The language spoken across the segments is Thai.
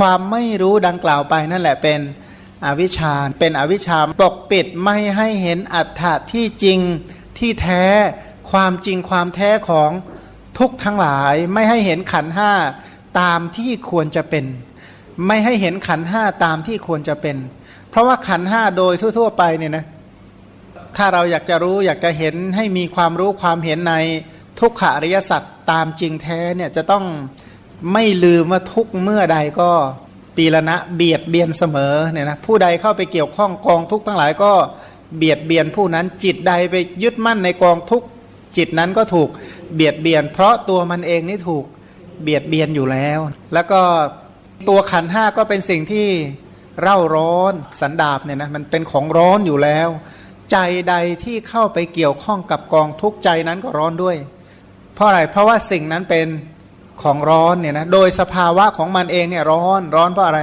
ความไม่รู้ดังกล่าวไปนั่นแหละเป็นอวิชชา เป็นอวิชชาปกปิดไม่ให้เห็นอัตถะที่จริงที่แท้ความจริงความแท้ของทุกทั้งหลายไม่ให้เห็นขันห้าตามที่ควรจะเป็น ไม่ให้เห็นขันห้าตามที่ควรจะเป็น เพราะว่าขันห้าโดยทั่ว ๆ ไปเนี่ยนะถ้าเราอยากจะรู้อยากจะเห็นให้มีความรู้ความเห็นในทุกขอริยสัจตามจริงแท้เนี่ยจะต้อง ไม่ลืมว่าทุกเมื่อใดก็ปีละนะเบียดเบียนเสมอเนี่ยนะผู้ใดเข้าไปเกี่ยวข้องกองทุกข์ทั้งหลายก็เบียดเบียนผู้นั้นจิตใดไปยึดมั่นในกองทุกข์จิตนั้นก็ถูกเบียดเบียน เพราะตัวมันเองนี่ถูกเบียดเบียนอยู่แล้ว แล้วก็ตัวขันห้าก็เป็นสิ่งที่เร่าร้อนสันดาบเนี่ยนะมันเป็นของร้อนอยู่แล้ว ใจใดที่เข้าไปเกี่ยวข้องกับกองทุกข์ใจนั้นก็ร้อนด้วย เพราะอะไรเพราะว่าสิ่งนั้นเป็น ของร้อนเนี่ยนะโดยสภาวะของมันเองเนี่ยร้อนร้อนเพราะอะไร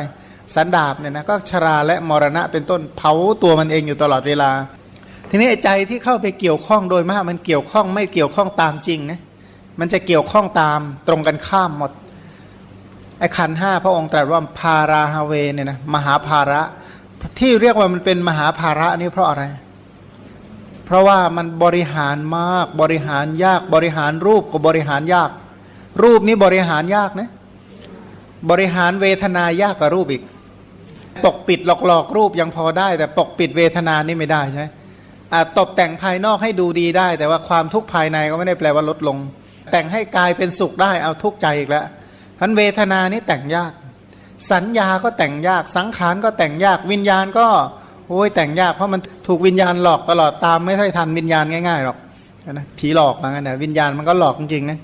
สันดาบเนี่ยนะก็ชราและมรณะเป็นต้นเผาตัวมันเองอยู่ตลอดเวลา ทีนี้ใจที่เข้าไปเกี่ยวข้องโดยมากมันเกี่ยวข้องไม่เกี่ยวข้องตามจริงนะมันจะเกี่ยวข้องตามตรงกันข้ามหมดไอ้ขันห้าพระองค์ตรัสว่าพาราฮาเวเนี่ยนะมหาภาระที่เรียกว่ามันเป็นมหาภาระนี่เพราะอะไร เพราะว่ามันบริหารมากบริหารยากบริหารรูปก็บริหารยาก รูปนี้บริหารยากนะ บริหารเวทนายากกว่ารูปอีก ปกปิดหลอกๆรูปยังพอได้ แต่ปกปิดเวทนานี่ไม่ได้ใช่ไหมอ่าตกแต่งภายนอกให้ดูดีได้ แต่ว่าความทุกข์ภายในก็ไม่ได้แปลว่าลดลง แต่งให้กายเป็นสุขได้เอาทุกข์ใจอีกแล้วพันเวทนานี่แต่งยาก สัญญาก็แต่งยากสังขารก็แต่งยากวิญญาณก็โอ้ยแต่งยากเพราะมันถูกวิญญาณหลอกตลอดตามไม่ค่อยทันวิญญาณง่ายๆหรอกนะผีหลอกมางั้นแต่วิญญาณมันก็หลอกจริงๆนะ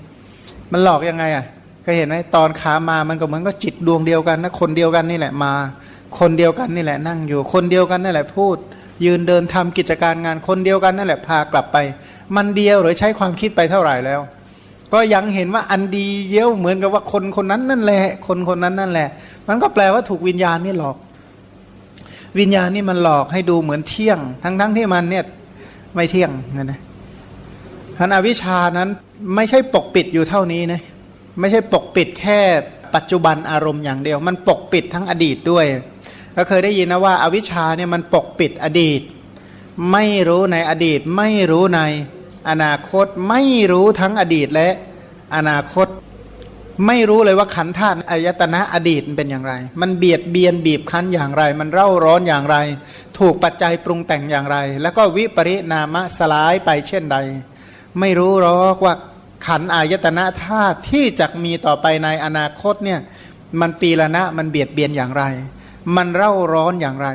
มันหลอกยังไงอะเคยเห็นไหมตอนขามามันก็เหมือนก็จิตดวงเดียวกันนะคนเดียวกันนี่แหละมา คนเดียวกันนี่แหละนั่งอยู่ คนเดียวกันนั่นแหละพูด ยืนเดินทำกิจการงานคนเดียวกันนั่นแหละพากลับไป มันเดียวหรือใช้ความคิดไปเท่าไหร่แล้ว ก็ยังเห็นว่าอันดีเยี่ยวเหมือนกับว่าคนคนนั้นนั่นแหละ คนคนนั้นนั่นแหละ มันก็แปลว่าถูกวิญญาณนี่หลอก วิญญาณนี่มันหลอกให้ดูเหมือนเที่ยง ทั้งทั้งที่มันเนี่ยไม่เที่ยงนะนะ ท่านอวิชานั้นไม่ใช่ปกปิดอยู่เท่านี้นะไม่ใช่ปกปิดแค่ปัจจุบันอารมณ์อย่างเดียว มันปกปิดทั้งอดีตด้วยก็เคยได้ยินนะว่าอาวิชชาเนี่ยมันปกปิดอดีต ไม่รู้ในอดีต ไม่รู้ในอนาคตไม่รู้ทั้งอดีตและอนาคต ไม่รู้เลยว่าขันธ์ธาตุอายตนะอดีตเป็นอย่างไร มันเบียดเบียนบีบคั้นอย่างไร มันเร่าร้อนอย่างไร ถูกปัจจัยปรุงแต่งอย่างไร แล้วก็วิปริณามะสลายไปเช่นใด ไม่รู้หรอกว่าขันอายตนะธาตุที่จะมีต่อไปในอนาคตเนี่ยมันปีละนะมันเบียดเบียนอย่างไร มันเร่าร้อนอย่างไร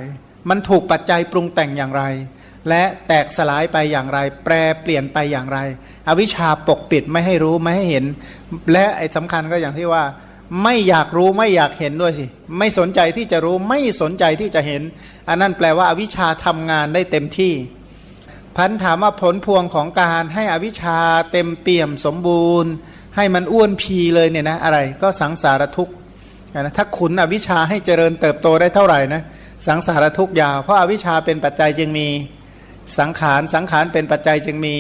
มันถูกปัจจัยปรุงแต่งอย่างไร และแตกสลายไปอย่างไร แปรเปลี่ยนไปอย่างไร อวิชชาปกปิดไม่ให้รู้ไม่ให้เห็น และไอ้สำคัญก็อย่างที่ว่า ไม่อยากรู้ไม่อยากเห็นด้วยสิ ไม่สนใจที่จะรู้ไม่สนใจที่จะเห็น อันนั้นแปลว่าอาวิชชาทำงานได้เต็มที่ พันถามว่าผลพวงของการให้อวิชชาเต็มเปี่ยมสมบูรณ์ ให้มันอ้วนพีเลยเนี่ยนะอะไรก็สังสารทุกข์นะถ้าขุนอวิชชาให้เจริญเติบโตได้เท่าไหร่นะสังสารทุกข์ยาว เพราะอาวิชชาเป็นปัจจัยจึงมีสังขารสังขารเป็นปัจจัยจึงมี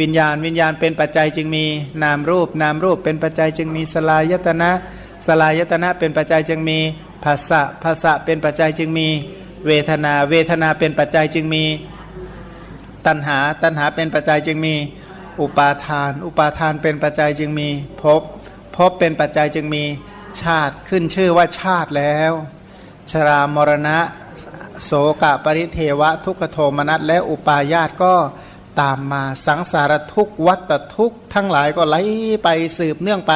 วิญญาณ วิญญาณเป็นปัจจัยจึงมีนามรูป นามรูปเป็นปัจจัยจึงมีสลายตนะสลายตนะเป็นปัจจัยจึงมีภาษะภาษะเป็นปัจจัยจึงมี เวทนา เวทนาเป็นปัจจัยจึงมี ตัณหาตัณหาเป็นปัจจัยจึงมี อุปาทาน อุปาทานเป็นปัจจัยจึงมีภพภพเป็นปัจจัยจึงมีชาติขึ้นชื่อว่าชาติแล้ว ชรามรณะโสกะปริเทวะ ทุกขโทมนัสและอุปาญาตก็ตามมาสังสารทุกขวัตทุกทั้งหลายก็ไหลไปสืบเนื่องไป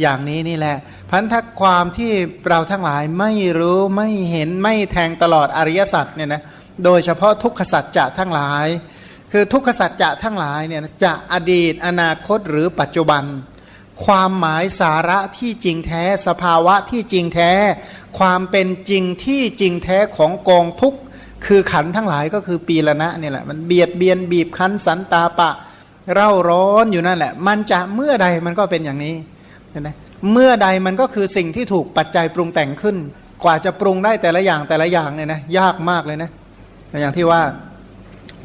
อย่างนี้นี่แหละ พันธะความที่เราทั้งหลายไม่รู้ไม่เห็นไม่แทงตลอดอริยสัจเนี่ยนะ โดยเฉพาะทุกขสัจจะทั้งหลาย คือทุกขสัจจะทั้งหลายเนี่ยจะอดีตอนาคตหรือปัจจุบัน ความหมายสาระที่จริงแท้ สภาวะที่จริงแท้ ความเป็นจริงที่จริงแท้ของกองทุกคือขันทั้งหลายก็คือปีละนะเนี่ยแหละมันเบียดเบียนบีบคั้นสันตาปะ เร่าร้อนอยู่นั่นแหละ มันจะเมื่อใดมันก็เป็นอย่างนี้เห็นไหมเมื่อใดมันก็คือสิ่งที่ถูกปัจจัยปรุงแต่งขึ้น กว่าจะปรุงได้แต่ละอย่างแต่ละอย่างเนี่ยนะยากมากเลยนะ อย่างที่ว่า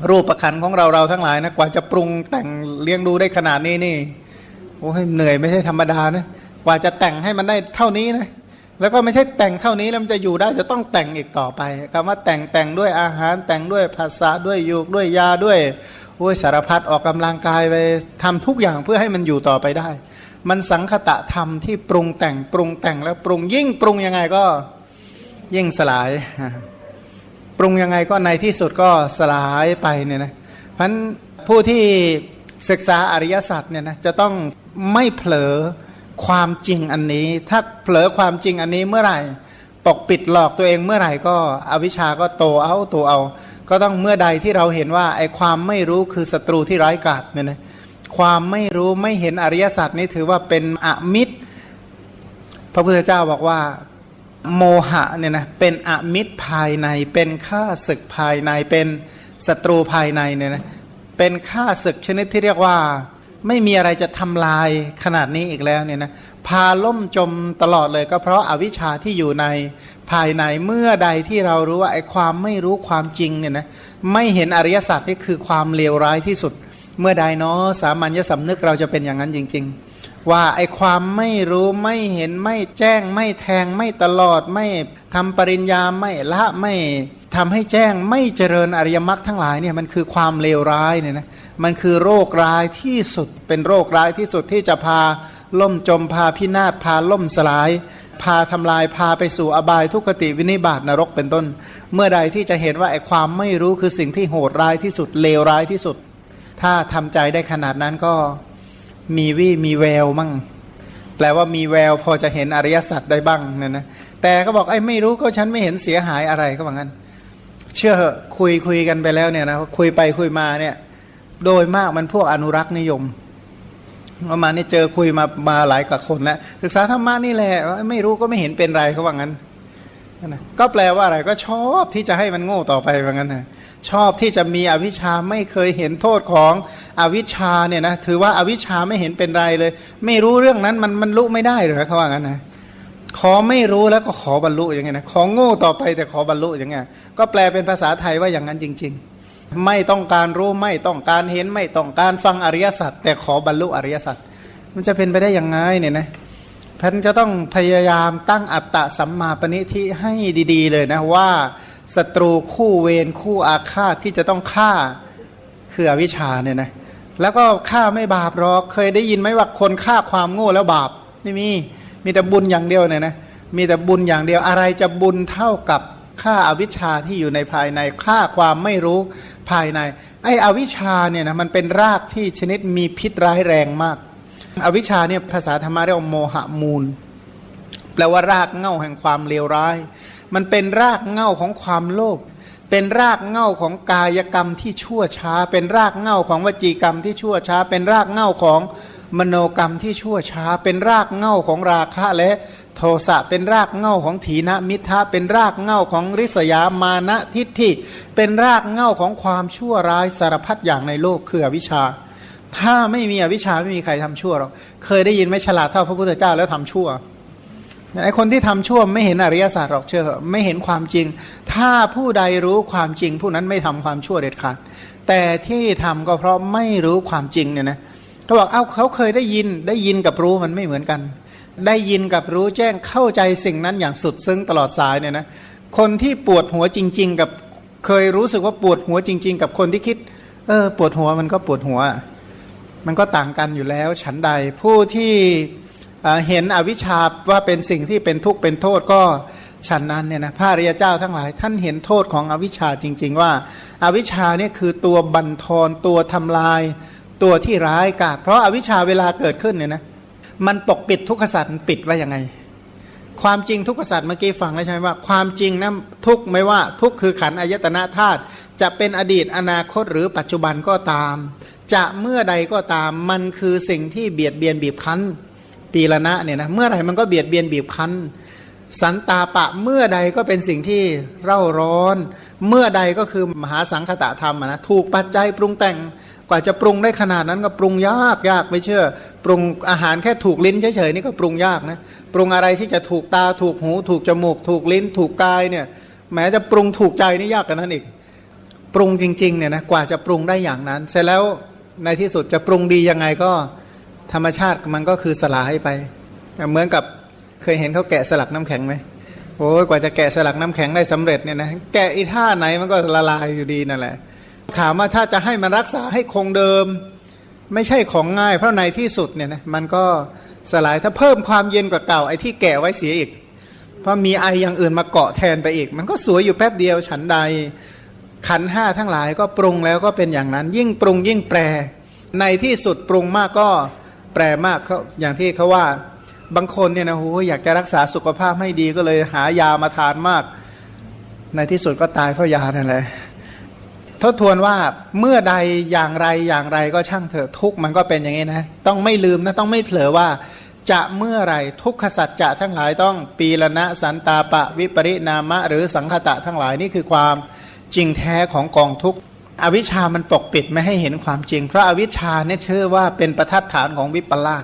รูปประคันของเราเราทั้งหลายนะกว่าจะปรุงแต่งเลี้ยงดูได้ขนาดนี้นี่โอ้ยเหนื่อยไม่ใช่ธรรมดานะกว่าจะแต่งให้มันได้เท่านี้นะแล้วก็ไม่ใช่แต่งเท่านี้แล้วมันจะอยู่ได้จะต้องแต่งอีกต่อไปคำว่าแต่งแต่งด้วยอาหารแต่งด้วยภาษาด้วยยุกด้วยยาด้วยโอ้ยสารพัดออกกำลังกายไปทำทุกอย่างเพื่อให้มันอยู่ต่อไปได้ มันสังคตะธรรมที่ปรุงแต่งปรุงแต่งแล้วปรุงยิ่งปรุงยังไงก็ยิ่งสลาย รุงยังไงก็ในที่สุดก็สลายไปเนี่ยนะเพราะนั้นผู้ที่ศึกษาอริยสัจเนี่ยนะจะต้องไม่เผลอความจริงอันนี้ ถ้าเผลอความจริงอันนี้เมื่อไหร่ ปกปิดหลอกตัวเองเมื่อไหร่ก็อวิชชาก็โตเอาโตเอา ก็ต้องเมื่อใดที่เราเห็นว่าไอ้ความไม่รู้คือศัตรูที่ร้ายกาจเนี่ยนะความไม่รู้ไม่เห็นอริยสัจนี้ถือว่าเป็นอมิตร พระพุทธเจ้าบอกว่า โมหะเนี่ยนะเป็นอมิตรภายใน เป็นข้าศึกภายในเป็นศัตรูภายในเนี่ยนะเป็นข้าศึกชนิดที่เรียกว่าไม่มีอะไรจะทำลายขนาดนี้อีกแล้วเนี่ยนะพาล่มจมตลอดเลยก็เพราะอาวิชชาที่อยู่ในภายในเมื่อใดที่เรารู้ว่าไอ้ความไม่รู้ความจริงเนี่ยนะไม่เห็นอริยสัจนี่คือความเลวร้ายที่สุด เมื่อใดเนาะสามัญญสำนึกเราจะเป็นอย่างนั้นจริง ๆ ว่าไอความไม่รู้ไม่เห็นไม่แจ้งไม่แทงไม่ตลอดไม่ทำปริญญาไม่ละไม่ทำให้แจ้งไม่เจริญอริยมรรคทั้งหลายเนี่ยมันคือความเลวร้ายเนี่ยนะมันคือโรคร้ายที่สุดเป็นโรคร้ายที่สุดที่จะพาล่มจมพาพินาศพาล่มสลาย พาทำลายพาไปสู่อบายทุกขติวินิบาตนรกเป็นต้น เมื่อใดที่จะเห็นว่าไอความไม่รู้คือสิ่งที่โหดร้ายที่สุดเลวร้ายที่สุด ถ้าทำใจได้ขนาดนั้นก็ มีวี่มีแววมั่ง แปลว่ามีแววพอจะเห็นอริยสัจได้บ้างเนี่ยนะแต่ก็บอกไอ้ไม่รู้ก็ฉันไม่เห็นเสียหายอะไรก็ว่างั้น เชื่อเหอะคุยคุยกันไปแล้วเนี่ยนะคุยไปคุยมาเนี่ย โดยมากมันพวกอนุรักษ์นิยมประมาณนี้เจอคุยมามาหลายกับคนแล้วศึกษาธรรมะนี่แหละไม่รู้ก็ไม่เห็นเป็นไรเขาว่างั้น นะก็แปลว่าอะไรก็ชอบที่จะให้มันโง่ต่อไปว่างั้นนะชอบที่จะมีอวิชชาไม่เคยเห็นโทษของอวิชชาเนี่ยนะถือว่าอาวิชชาไม่เห็นเป็นไรเลย ไม่รู้เรื่องนั้นมันมันรู้ไม่ได้หรอเขาว่างั้นนะขอไม่รู้แล้วก็ขอบรรลุอย่างเงี้ยนะขอโง่ต่อไปแต่ขอบรรลุอย่างเงี้ยก็แปลเป็นภาษาไทยว่าอย่างนั้นจริง ๆ ไม่ต้องการรู้ไม่ต้องการเห็นไม่ต้องการฟังอริยสัจแต่ขอบรรลุอริยสัจมันจะเป็นไปได้ยังไงเนี่ยนะ พันจะต้องพยายามตั้งอัตตะสัมมาปณิทิให้ดีๆเลยนะว่าศัตรูคู่เวรคู่อาฆาตที่จะต้องฆ่าคืออวิชชาเนี่ยนะแล้วก็ฆ่าไม่บาปหรอกเคยได้ยินไหมว่าคนฆ่าความโง่แล้วบาปไม่มีมีแต่บุญอย่างเดียวเนี่ยนะมีแต่บุญอย่างเดียวอะไรจะบุญเท่ากับฆ่าอาวิชชาที่อยู่ในภายในฆ่าความไม่รู้ภายใน ไอ้อวิชชาเนี่ยนะมันเป็นรากที่ชนิดมีพิษร้ายแรงมาก อวิชชาเนี่ยภาษาธรรมะเรียกว่าโมหะมูล แปลว่ารากเง้าแห่งความเลวร้าย มันเป็นรากเง้าของความโลภเป็นรากเง้าของกายกรรมที่ชั่วช้า เป็นรากเง้าของวจีกรรมที่ชั่วช้า เป็นรากเง้าของมโนกรรมที่ชั่วช้า เป็นรากเง้าของราคะและโทสะเป็นรากเง้าของถีนมิทะเป็นรากเง้าของริษยามานะทิฏฐิเป็นรากเง้าของความชั่วร้ายสารพัดอย่างในโลกคือวิชชา ถ้าไม่มีอวิชชาไม่มีใครทำชั่วหรอกเคยได้ยินไหมฉลาดเท่าพระพุทธเจ้าแล้วทำชั่วไอ้คนที่ทำชั่วไม่เห็นอริยศาสตร์หรอกเชื่อไม่เห็นความจริง ถ้าผู้ใดรู้ความจริง ผู้นั้นไม่ทำความชั่วเด็ดขาดแต่ที่ทำก็เพราะไม่รู้ความจริงเนี่ยนะเขาบอกเอ้าเขาเคยได้ยินได้ยินกับรู้มันไม่เหมือนกัน ได้ยินกับรู้แจ้งเข้าใจสิ่งนั้นอย่างสุดซึ้งตลอดสายเนี่ยนะคนที่ปวดหัวจริง ๆ กับเคยรู้สึกว่าปวดหัวจริง ๆ กับคนที่คิด เออปวดหัวมันก็ปวดหัว มันก็ต่างกันอยู่แล้ว ฉันใดผู้ที่เห็นอวิชชาว่าเป็นสิ่งที่เป็นทุกข์เป็นโทษก็ฉันนั้นเนี่ยนะพระริยเจ้าทั้งหลาย ท่านเห็นโทษของอวิชชาจริง ๆ ว่าอาวิชชาเนี่ยคือตัวบันทอนตัวทำลาย ตัวที่ร้ายกาจเพราะอาวิชชาเวลาเกิดขึ้นเนี่ยนะมันปกปิดทุกขสัตว์ปิดไว้ยังไง ความจริงทุกขสัตว์เมื่อกี้ฟังแล้วใช่ไหมว่า ความจริงนะทุกไม่ว่าทุกคือขันอายตนะธาตุจะเป็นอดีตอนาคตหรือปัจจุบันก็ตาม จะเมื่อใดก็ตามมันคือสิ่งที่เบียดเบียนบีบคั้นปีละนะเนี่ยนะเมื่อไหร่มันก็เบียดเบียนบีบคั้น สันตาปะเมื่อใดก็เป็นสิ่งที่เร่าร้อน เมื่อใดก็คือมหาสังคตะธรรมนะถูกปัจจัยปรุงแต่งกว่าจะปรุงได้ขนาดนั้นก็ปรุงยากยากไม่เชื่อ ปรุงอาหารแค่ถูกลิ้นเฉยๆนี่ก็ปรุงยากนะปรุงอะไรที่จะถูกตาถูกหู ถูกจมูก ถูกลิ้น ถูกกายเนี่ยแม้จะปรุงถูกใจนี่ยากกันนั้นอีก ปรุงจริงๆเนี่ยนะกว่าจะปรุงได้อย่างนั้น เสร็จแล้ว ในที่สุดจะปรุงดียังไงก็ธรรมชาติมันก็คือสลายไป เหมือนกับเคยเห็นเขาแกะสลักน้ำแข็งไหมโอ้ยกว่าจะแกะสลักน้ำแข็งได้สำเร็จเนี่ยนะแกะอีท่าไหนมันก็ละลายอยู่ดีนั่นแหละถามว่าถ้าจะให้มันรักษาให้คงเดิม ไม่ใช่ของง่าย เพราะในที่สุดเนี่ยนะมันก็สลายถ้าเพิ่มความเย็นกว่าเก่าไอ้ที่แกะไว้เสียอีก เพราะมีไออย่างอื่นมาเกาะแทนไปอีก มันก็สวยอยู่แป๊บเดียวฉันใด ขันห้าทั้งหลายก็ปรุงแล้วก็เป็นอย่างนั้น ยิ่งปรุงยิ่งแปร ในที่สุดปรุงมากก็แปรมากเขาอย่างที่เขาว่าบางคนเนี่ยนะโหอยากจะรักษาสุขภาพให้ดีก็เลยหายามาทานมาก ในที่สุดก็ตายเพราะยานั่นแหละทบทวนว่าเมื่อใดอย่างไรอย่างไรก็ช่างเถอะทุกมันก็เป็นอย่างนี้นะ ต้องไม่ลืมนะต้องไม่เผลอว่า จะเมื่อไรทุกขสัจจะทั้งหลายต้องปีละนะสันตาปะวิปริณามะ หรือสังคตะทั้งหลายนี่คือความ จริงแท้ของกองทุกข์อวิชชามันปกปิดไม่ให้เห็นความจริง เพราะอวิชชาเนี่ยเชื่อว่าเป็นประทัดฐานของวิปลาส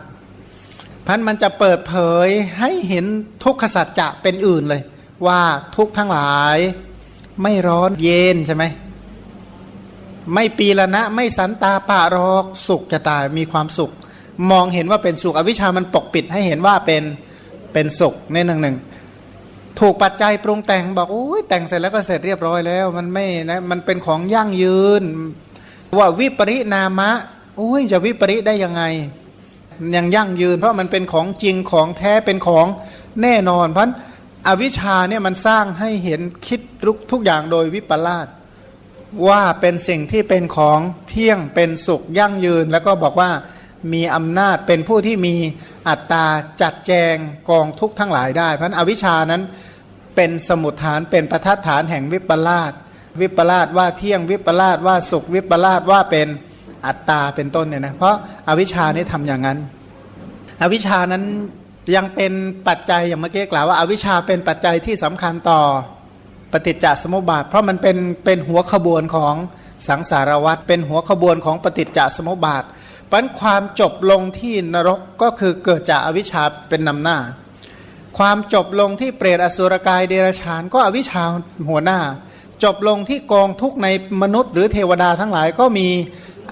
พันมันจะเปิดเผยให้เห็นทุกขสัจจะเป็นอื่นเลย ว่าทุกข์ทั้งหลายไม่ร้อนเย็นใช่ไหมไม่ปีละนะไม่สันตาปะรอกสุขจะตายมีความสุข มองเห็นว่าเป็นสุขอวิชามันปกปิดให้เห็นว่าเป็นเป็นสุขในหนึ่งหนึ่ง ถูกปัจจัยปรุงแต่งบอกโอ้ยแต่งเสร็จแล้วก็เสร็จเรียบร้อยแล้ว มันไม่นะมันเป็นของยั่งยืน ว่าวิปริณามะโอ้ยจะวิปริได้ยังไงยังยั่งยืน เพราะมันเป็นของจริงของแท้เป็นของแน่นอน เพราะอวิชชาเนี่ยมันสร้างให้เห็นคิดทุกทุกอย่างโดยวิปลาสว่าเป็นสิ่งที่เป็นของเที่ยงเป็นสุขยั่งยืน แล้วก็บอกว่ามีอำนาจเป็นผู้ที่มีอัตตาจัดแจงกองทุกข์ทั้งหลายได้ เพราะนั้นอวิชานั้น เป็นสมุทฐานเป็นประทัดฐานแห่งวิปลาสวิปลาสว่าเที่ยงวิปลาสว่าสุขวิปลาสว่าเป็นอัตตาเป็นต้นเนี่ยนะเพราะอาวิชานี่ทำอย่างนั้น อวิชานั้นยังเป็นปัจจัยอย่างเมื่อกี้กล่าวว่าอาวิชชาเป็นปัจจัยที่สำคัญต่อปฏิจจสมุปบาท เพราะมันเป็นเป็นหัวขบวนของสังสารวัฏเป็นหัวขบวนของปฏิจจสมุปบาทเพราะนั้นความจบลงที่นรกก็คือเกิดจากอวิชชาเป็นนำหน้า ความจบลงที่เปรตอสุรกายเดรัจฉานก็อวิชชาหัวหน้า จบลงที่กองทุกในมนุษย์ หรือเทวดาทั้งหลายก็มี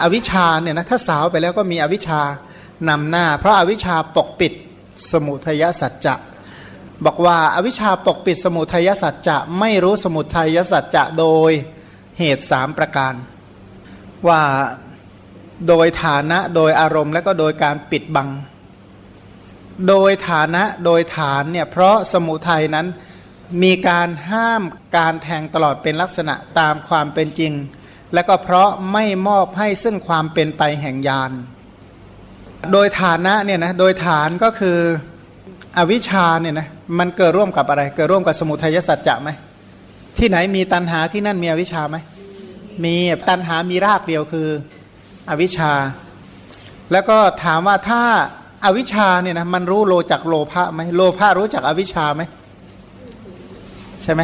อวิชชาเนี่ยนะถ้าสาวไปแล้วก็มีอวิชชานำหน้า เพราะอาวิชชาปกปิดสมุทัยสัจจะบอกว่าอาวิชชาปกปิดสมุทัยสัจจะไม่รู้สมุทัยสัจจะโดยเหตุสามประการ ว่าโดยฐานะโดยอารมณ์และก็โดยการปิดบัง โดยฐานะโดยฐานเนี่ยเพราะสมุทัยนั้นมีการห้ามการแทงตลอดเป็นลักษณะตามความเป็นจริง และก็เพราะไม่มอบให้ซึ่งความเป็นไปแห่งญาณโดยฐานะเนี่ยนะโดยฐานก็คืออวิชชาเนี่ยนะมันเกิดร่วมกับอะไร เกิดร่วมกับสมุทัยสัจจะไหมที่ไหนมีตัณหาที่นั่นมีอวิชชาไหมมีตัณหามีรากเดียวคืออวิชชา แล้วก็ถามว่าถ้า อวิชชาเนี่ยนะมันรู้โลจากโลภะไหมโลภะรู้จักอวิชชาไหมใช่ไหม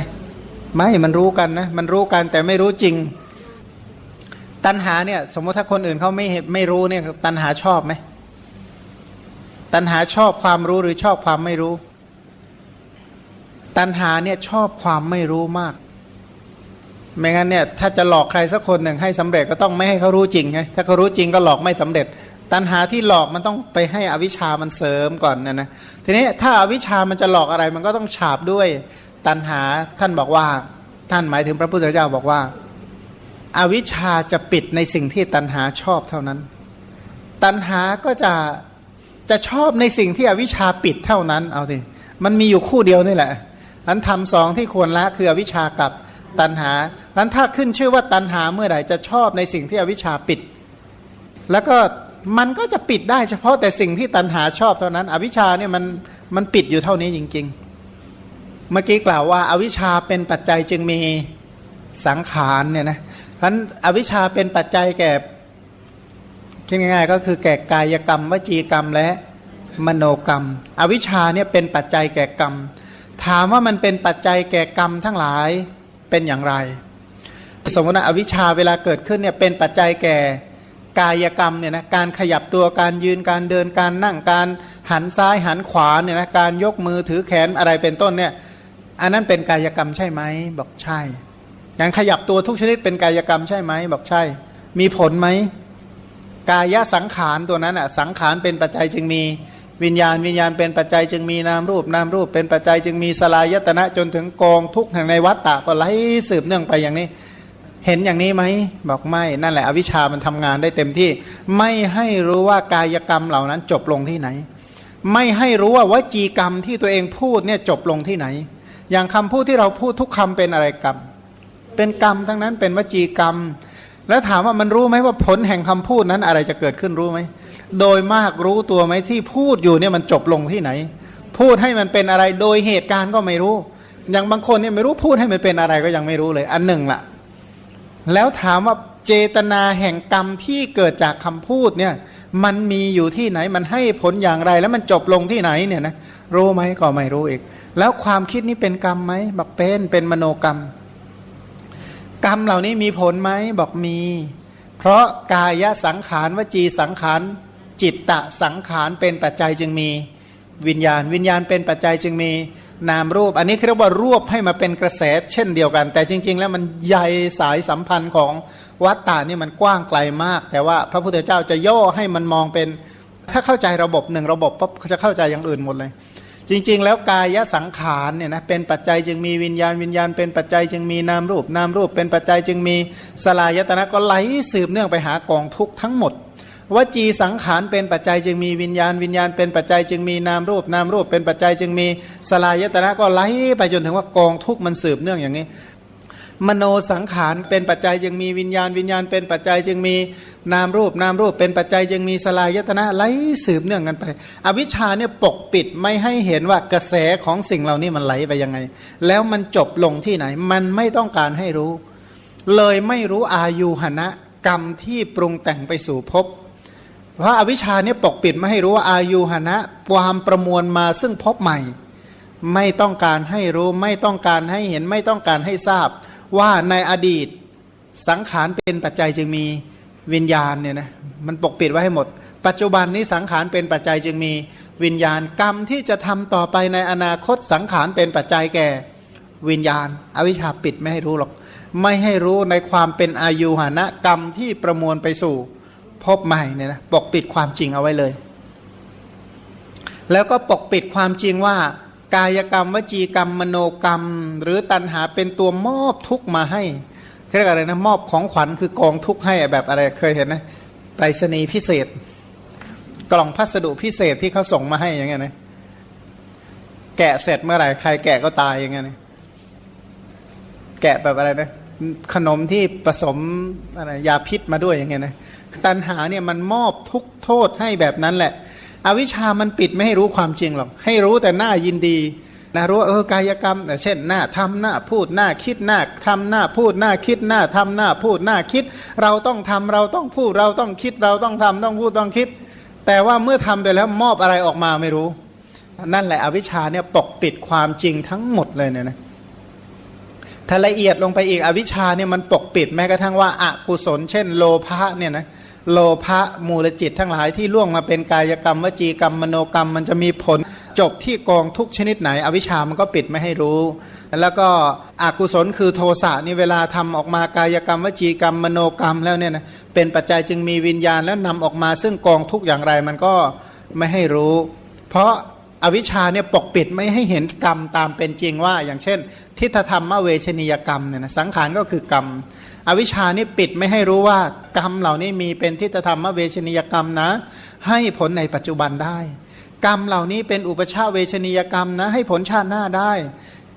ไม่มันรู้กันนะมันรู้กันแต่ไม่รู้จริง ตัณหาเนี่ยสมมติถ้าคนอื่นเขาไม่ไม่รู้เนี่ยตัณหาชอบไหมตัณหาชอบความรู้หรือชอบความไม่รู้ ตัณหาเนี่ยชอบความไม่รู้มาก ไม่งั้นเนี่ยถ้าจะหลอกใครสักคนหนึ่งให้สำเร็จก็ต้องไม่ให้เขารู้จริงไงถ้าเขารู้จริงก็หลอกไม่สำเร็จ ตัณหาที่หลอกมันต้องไปให้อวิชามันเสริมก่อนนะนะทีนี้ถ้าอาวิชามันจะหลอกอะไรมันก็ต้องฉาบด้วยตัณหาท่านบอกว่า ท่านหมายถึงพระพุทธเจ้าบอกว่าอาวิชชาจะปิดในสิ่งที่ตัณหาชอบเท่านั้น ตัณหาก็จะจะชอบในสิ่งที่อวิชชาปิดเท่านั้น เอาสิมันมีอยู่คู่เดียวนี่แหละอันทำสองที่ควรละคืออวิชชากับตัณหาอันถ้าขึ้นชื่อว่าตัณหาเมื่อไหร่จะชอบในสิ่งที่อวิชชาปิด แล้วก็ มันก็จะปิดได้เฉพาะแต่สิ่งที่ตัณหาชอบเท่านั้น อวิชชาเนี่ยมันมันปิดอยู่เท่านี้จริง ๆ เมื่อกี้กล่าวว่าอาวิชชาเป็นปัจจัยจึงมีสังขารเนี่ยนะเพราะนั้นอวิชชาเป็นปัจจัยแก่คิดง่ายๆก็คือแก่กายกรรม วจีกรรมและมโนกรรม อวิชชาเนี่ยเป็นปัจจัยแก่กรรม ถามว่ามันเป็นปัจจัยแก่กรรมทั้งหลายเป็นอย่างไร สมมติว่าอวิชชาเวลาเกิดขึ้นเนี่ยเป็นปัจจัยแก่ กายกรรมเนี่ยนะการขยับตัวการยืนการเดินการนั่งการหันซ้ายหันขวาเนี่ยนะการยกมือถือแขนอะไรเป็นต้นเนี่ยอันนั้นเป็นกายกรรมใช่ไหมบอกใช่การขยับตัวทุกชนิดเป็นกายกรรมใช่ไหมบอกใช่ มีผลไหมกายสังขารตัวนั้นอะสังขารเป็นปัจจัยจึงมีวิญญาณวิญญาณเป็นปัจจัยจึงมีนามรูปนามรูปเป็นปัจจัยจึงมีสลายตนะจนถึงกองทุกข์แห่งในวัฏฏะก็ไหลสืบเนื่องไปอย่างนี้ เห็นอย่างนี้ไหมบอกไม่นั่นแหละ อวิชามันทำงานได้เต็มที่ ไม่ให้รู้ว่ากายกรรมเหล่านั้นจบลงที่ไหน ไม่ให้รู้ว่าวจีกรรมที่ตัวเองพูดเนี่ยจบลงที่ไหน อย่างคำพูดที่เราพูดทุกคำเป็นอะไรกรรม เป็นกรรมทั้งนั้นเป็นวจีกรรม แล้วถามว่ามันรู้ไหมว่าผลแห่งคำพูดนั้นอะไรจะเกิดขึ้นรู้ไหมโดยมากรู้ตัวไหมที่พูดอยู่เนี่ยมันจบลงที่ไหน พูดให้มันเป็นอะไรโดยเหตุการณ์ก็ไม่รู้ อย่างบางคนเนี่ยไม่รู้พูดให้มันเป็นอะไรก็ยังไม่รู้เลย อันหนึ่งล่ะ แล้วถามว่าเจตนาแห่งกรรมที่เกิดจากคำพูดเนี่ยมันมีอยู่ที่ไหนมันให้ผลอย่างไรแล้วมันจบลงที่ไหนเนี่ยนะรู้ไหมก็ไม่รู้อีก แล้วความคิดนี้เป็นกรรมไหมบอกเป็นเป็นมโนกรรม กรรมเหล่านี้มีผลไหมบอกมี เพราะกายสังขารวจีสังขารจิตตะสังขารเป็นปัจจัยจึงมี วิญญาณ วิญญาณเป็นปัจจัยจึงมี นามรูป อันนี้เรียกว่ารวบให้มาเป็นกระแสเช่นเดียวกัน แต่จริง ๆ แล้วมันใยสายสัมพันธ์ของวัตตานี่มันกว้างไกลมาก แต่ว่าพระพุทธเจ้าจะย่อให้มันมองเป็น ถ้าเข้าใจระบบหนึ่งระบบปั๊บจะเข้าใจอย่างอื่นหมดเลย จริง ๆ แล้วกายสังขารเนี่ยนะเป็นปัจจัยจึงมีวิญญาณวิญญาณ เป็นปัจจัยจึงมีนามรูปนามรูป เป็นปัจจัยจึงมีสลายตนะก็ไหลสืบเนื่องไปหากองทุกข์ทั้งหมด วจีสังขารเป็นปัจจัยจึงมีวิญญาณ วิญญาณเป็นปัจจัยจึงมีนามรูปนามรูปเป็นปัจจัยจึงมีสลายตนะก็ไหลไปจนถึงว่ากองทุกข์มันสืบเนื่องอย่างนี้ มโนสังขารเป็นปัจจัยจึงมีวิญญาณ วิญญาณเป็นปัจจัยจึงมีนามรูปนามรูปเป็นปัจจัยจึงมีสลายตนะไหลสืบเนื่องกันไป อวิชชาเนี่ยปกปิดไม่ให้เห็นว่ากระแสของสิ่งเหล่านี้มันไหลไปยังไง แล้วมันจบลงที่ไหน มันไม่ต้องการให้รู้ เลยไม่รู้อายุหณะกรรมที่ปรุงแต่งไปสู่ภพ เพราะอาวิชชาเนี่ยปกปิดไม่ให้รู้ว่าอายุหณะความประมวลมาซึ่งพบใหม่ ไม่ต้องการให้รู้ไม่ต้องการให้เห็นไม่ต้องการให้ทราบ ว่าในอดีตสังขารเป็นปัจจัยจึงมีวิญญาณเนี่ยนะมันปกปิดไว้ให้หมด ปัจจุบันนี้สังขารเป็นปัจจัยจึงมีวิญญาณกรรมที่จะทำต่อไปในอนาคตสังขารเป็นปัจจัยแก่วิญญาณ อวิชชาปิดไม่ให้รู้หรอก ไม่ให้รู้ในความเป็นอายุหนะกรรมที่ประมวลไปสู่ พบใหม่เนี่ยนะปกปิดความจริงเอาไว้เลย แล้วก็ปกปิดความจริงว่า กายกรรมวจีกรรม มโนกรรม หรือตัณหาเป็นตัวมอบทุกข์มาให้เรียกอะไรนะมอบของขวัญคือกองทุกข์ให้แบบอะไรเคยเห็นนะไปรษณีย์พิเศษ กล่องพัสดุพิเศษที่เขาส่งมาให้อย่างเงี้ยนะแกะเสร็จเมื่อไหร่ใครแกะก็ตายอย่างเงี้ยนะแกะแบบอะไรนะขนมที่ผสมอะไรยาพิษมาด้วยอย่างเงี้ยนะ ตัณหาเนี่ยมันมอบทุกโทษให้แบบนั้นแหละ อวิชามันปิดไม่ให้รู้ความจริงหรอก ให้รู้แต่หน้ายินดีนะรู้ว่าเออกายกรรมแต่เช่นหน้าทำหน้าพูดหน้าคิดหน้าทำหน้าพูดหน้าคิดหน้าทำหน้าพูดหน้าคิด เราต้องทำเราต้องพูดเราต้องคิดเราต้องทำต้องพูดต้องคิด แต่ว่าเมื่อทำไปแล้วมอบอะไรออกมาไม่รู้ นั่นแหละอวิชชาเนี่ยปกปิดความจริงทั้งหมดเลยเนี่ยนะถ้าละเอียดลงไปอีกอวิชชาเนี่ยมันปกปิดแม้กระทั่งว่าอากุศล เช่น โลภะเนี่ยนะ โลภะมูลจิตทั้งหลายที่ล่วงมาเป็นกายกรรมวจีกรรมมโนกรรม มันจะมีผลจบที่กองทุกชนิดไหน อวิชามันก็ปิดไม่ให้รู้ แล้วก็อกุศลคือโทสะนี่เวลาทำออกมากายกรรมวจีกรรมมโนกรรมแล้วเนี่ยนะเป็นปัจจัยจึงมีวิญญาณแล้วนำออกมาซึ่งกองทุกอย่างไรมันก็ไม่ให้รู้ เพราะอวิชชาเนี่ยปกปิดไม่ให้เห็นกรรมตามเป็นจริงว่า อย่างเช่น ทิฏฐธรรมเวชนียกรรมเนี่ยนะสังขารก็คือกรรม อวิชานี่ปิดไม่ให้รู้ว่ากรรมเหล่านี้มีเป็นทิฏฐธรรมเวชนียกรรมนะ ให้ผลในปัจจุบันได้ กรรมเหล่านี้เป็นอุปชาเวชนียกรรมนะ ให้ผลชาติหน้าได้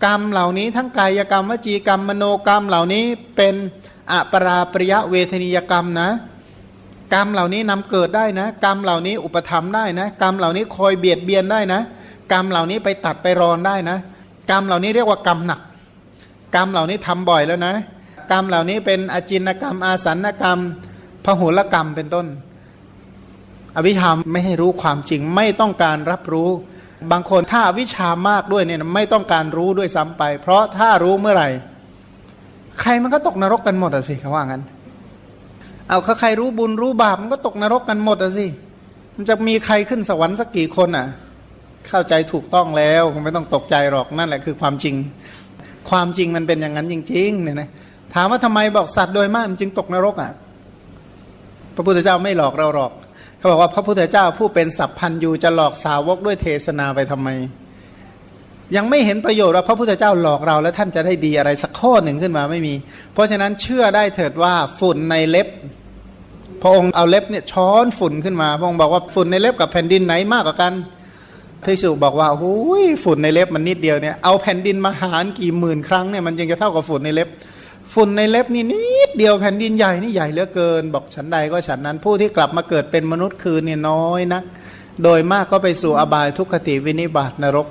กรรมเหล่านี้ทั้งกายกรรมวจีกรรมมโนกรรมเหล่านี้เป็นอปราปริยะเวทนียกรรมนะกรรมเหล่านี้นำเกิดได้นะ กรรมเหล่านี้อุปธรรมได้นะกรรมเหล่านี้คอยเบียดเบียนได้นะ กรรมเหล่านี้ไปตัดไปรอนได้นะ กรรมเหล่านี้เรียกว่ากรรมหนัก กรรมเหล่านี้ทำบ่อยแล้วนะ กรรมเหล่านี้เป็นอจินกรรม อาสันกรรมพหุลกรรมเป็นต้น อวิชชาไม่ให้รู้ความจริงไม่ต้องการรับรู้ บางคนถ้าอวิชามากด้วยเนี่ยไม่ต้องการรู้ด้วยซ้ำไป เพราะถ้ารู้เมื่อไหร่ ใครมันก็ตกนรกกันหมดอะสิเขาว่างั้น เอาใครรู้บุญรู้บาปมันก็ตกนรกกันหมดอะสิมันจะมีใครขึ้นสวรรค์สักกี่คนอะเข้าใจถูกต้องแล้วคงไม่ต้องตกใจหรอกนั่นแหละคือความจริง ความจริงมันเป็นอย่างนั้นจริงๆเนี่ยนะ ถามว่าทำไมบอกสัตว์โดยมากมันจึงตกนรกอะ พระพุทธเจ้าไม่หลอกเราหรอก เขาบอกว่าพระพุทธเจ้าผู้เป็นสัพพันยูจะหลอกสาวกด้วยเทศนาไปทำไม ยังไม่เห็นประโยชน์ว่าพระพุทธเจ้าหลอกเราแล้วท่านจะได้ดีอะไรสักข้อหนึ่งขึ้นมาไม่มี เพราะฉะนั้นเชื่อได้เถิดว่าฝุ่นในเล็บ พระองค์เอาเล็บเนี่ยช้อนฝุ่นขึ้นมา พระองค์บอกว่าฝุ่นในเล็บกับแผ่นดินไหนมากกว่ากันพิสุบอกว่าโอ้ยฝุ่นในเล็บมันนิดเดียวเนี่ยเอาแผ่นดินมาหารกี่หมื่นครั้งเนี่ยมันยังจะเท่ากับฝุ่นในเล็บ ฝุ่นในเล็บนี่นิดเดียวแผ่นดินใหญ่นี่ใหญ่เหลือเกิน บอกฉันใดก็ฉันนั้นผู้ที่กลับมาเกิดเป็นมนุษย์คืนเนี่ยน้อยนัก โดยมากก็ไปสู่อบายทุกขติวินิบาตนรก